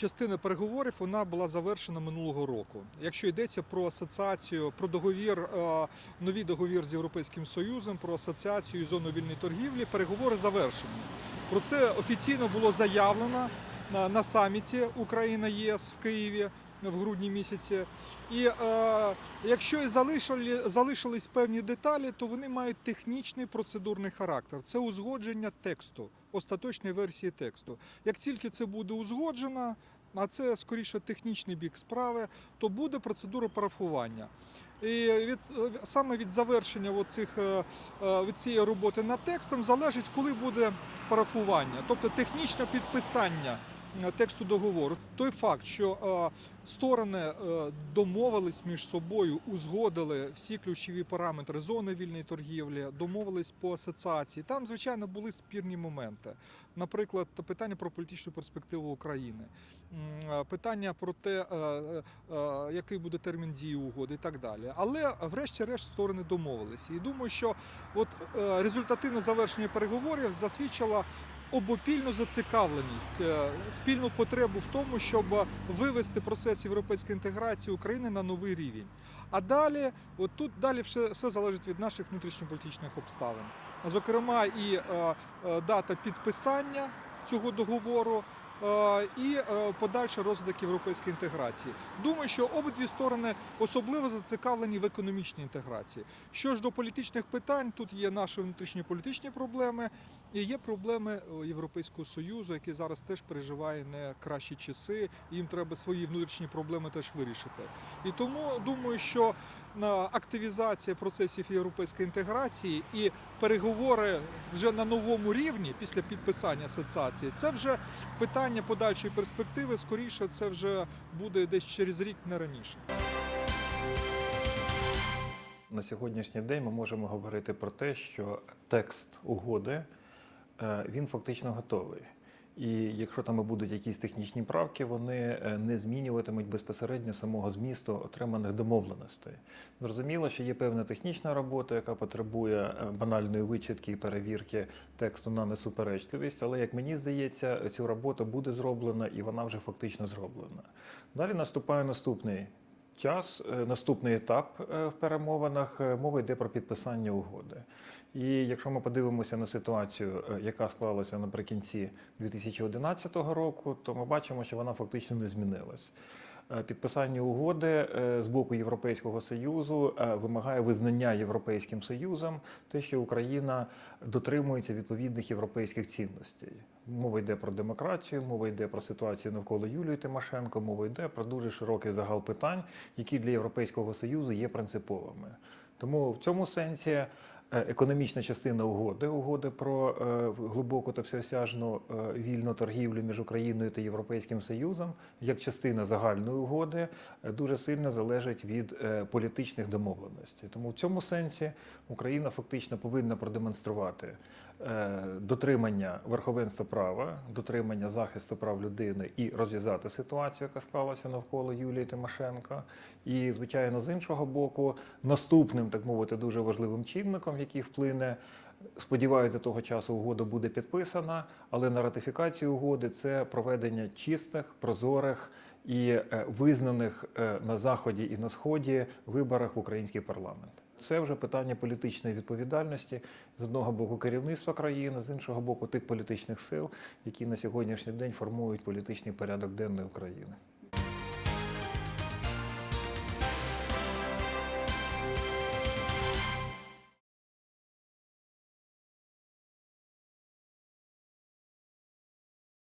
частина переговорів вона була завершена минулого року. Якщо йдеться про асоціацію, про договір, е, новий договір з Європейським Союзом, про асоціацію і зону вільної торгівлі, переговори завершені. Про це офіційно було заявлено на, на саміті Україна ЄС в Києві в грудні місяці. І е, якщо і залишили, залишились певні деталі, то вони мають технічний процедурний характер. Це узгодження тексту, остаточної версії тексту. Як тільки це буде узгоджено, а це скоріше технічний бік справи, то буде процедура парафування. І від саме від завершення оцих, е, е, від цієї роботи над текстом залежить, коли буде парафування, тобто технічне підписання тексту договору. Той факт, що е, сторони е, домовились між собою, узгодили всі ключові параметри зони вільної торгівлі, домовились по асоціації. Там, звичайно, були спірні моменти. Наприклад, питання про політичну перспективу України, е, питання про те, е, е, е, який буде термін дії угоди і так далі. Але, врешті-решт, сторони домовилися. І думаю, що от е, результативне завершення переговорів засвідчило обопільну зацікавленість, е, спільну потребу в тому, щоб вивести процес європейської інтеграції України на новий рівень. А далі, от тут далі все, все залежить від наших внутрішньополітичних обставин. Зокрема, і е, е, дата підписання цього договору. Е, І е, подальший розвиток європейської інтеграції. Думаю, що обидві сторони особливо зацікавлені в економічній інтеграції. Що ж до політичних питань, тут є наші внутрішні політичні проблеми, і є проблеми Європейського Союзу, який зараз теж переживає не кращі часи, їм треба свої внутрішні проблеми теж вирішити. І тому думаю, що е, активізація процесів європейської інтеграції і переговори вже на новому рівні після підписання асоціації, це вже питання подальшої перспективи. Скоріше, це вже буде десь через рік, не раніше. На сьогоднішній день ми можемо говорити про те, що текст угоди е, він фактично готовий. І якщо там будуть якісь технічні правки, вони е, не змінюватимуть безпосередньо самого змісту отриманих домовленостей. Зрозуміло, що є певна технічна робота, яка потребує е, банальної вичитки і перевірки тексту на несуперечливість, але як мені здається, цю роботу буде зроблена і вона вже фактично зроблена. Далі наступає наступний час, е, наступний етап е, в перемовинах. е, Мова йде про підписання угоди. І якщо ми подивимося на ситуацію, яка склалася наприкінці 2011 року, то ми бачимо, що вона фактично не змінилась. Е, Підписання угоди е, з боку Європейського союзу е, вимагає визнання Європейським Союзом, те, що Україна дотримується відповідних європейських цінностей. Мова йде про демократію, мова йде про ситуацію навколо Юлії Тимошенко, мова йде про дуже широкий загал питань, які для Європейського союзу є принциповими. Тому в цьому сенсі економічна частина угоди, угоди про е, глибоку та всеосяжну е, вільну торгівлю між Україною та Європейським Союзом, як частина загальної угоди, е, дуже сильно залежить від е, політичних домовленостей. Тому в цьому сенсі Україна фактично повинна продемонструвати е, дотримання верховенства права, дотримання захисту прав людини і розв'язати ситуацію, яка склалася навколо Юлії Тимошенко. І, звичайно, з іншого боку, наступним, так мовити, дуже важливим чинником, який вплине. Сподіваюся, того часу угода буде підписана, але на ратифікацію угоди це проведення чистих, прозорих і е, визнаних е, на заході і на сході виборах в український парламент. Це вже питання політичної відповідальності з одного боку керівництва країни, з іншого боку тих політичних сил, які на сьогоднішній день формують політичний порядок денний України.